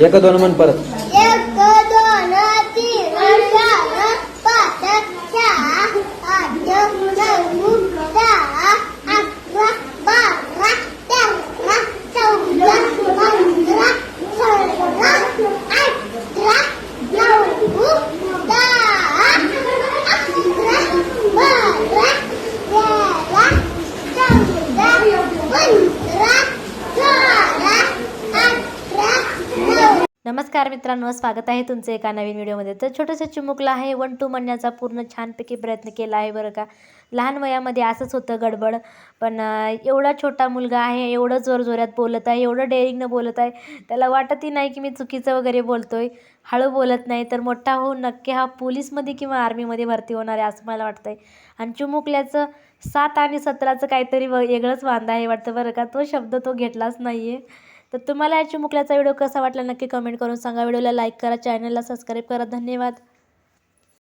एक दोन मन परत. नमस्कार मित्रांनो स्वागत आहे तुमचं एका नवीन व्हिडिओमध्ये. तर छोटंसं चिमुकला आहे वन टू म्हणण्याचा पूर्ण छानपैकी प्रयत्न केला आहे बरं का. लहान वयामध्ये असंच होतं गडबड पण एवढा छोटा मुलगा आहे एवढं जोरजोरात बोलत आहे एवढं डेअरिंगनं बोलत आहे त्याला वाटतही नाही की मी चुकीचं वगैरे बोलतो आहे हळू बोलत नाही तर मोठा होऊन नक्की हा पोलीसमध्ये किंवा आर्मीमध्ये भरती होणार आहे असं मला वाटतं आहे आणि चिमुकल्याचं सात आणि सतराचं काहीतरी व- वेगळंच वांदा आहे वाटतं बरं का. तो शब्द तो घेतलाच नाही आहे तर तुम्हाला या मुकल्याचा व्हिडिओ कसा वाटला नक्की कमेंट करून सांगा. व्हिडिओला लाईक करा चॅनलला सबस्क्राईब करा. धन्यवाद.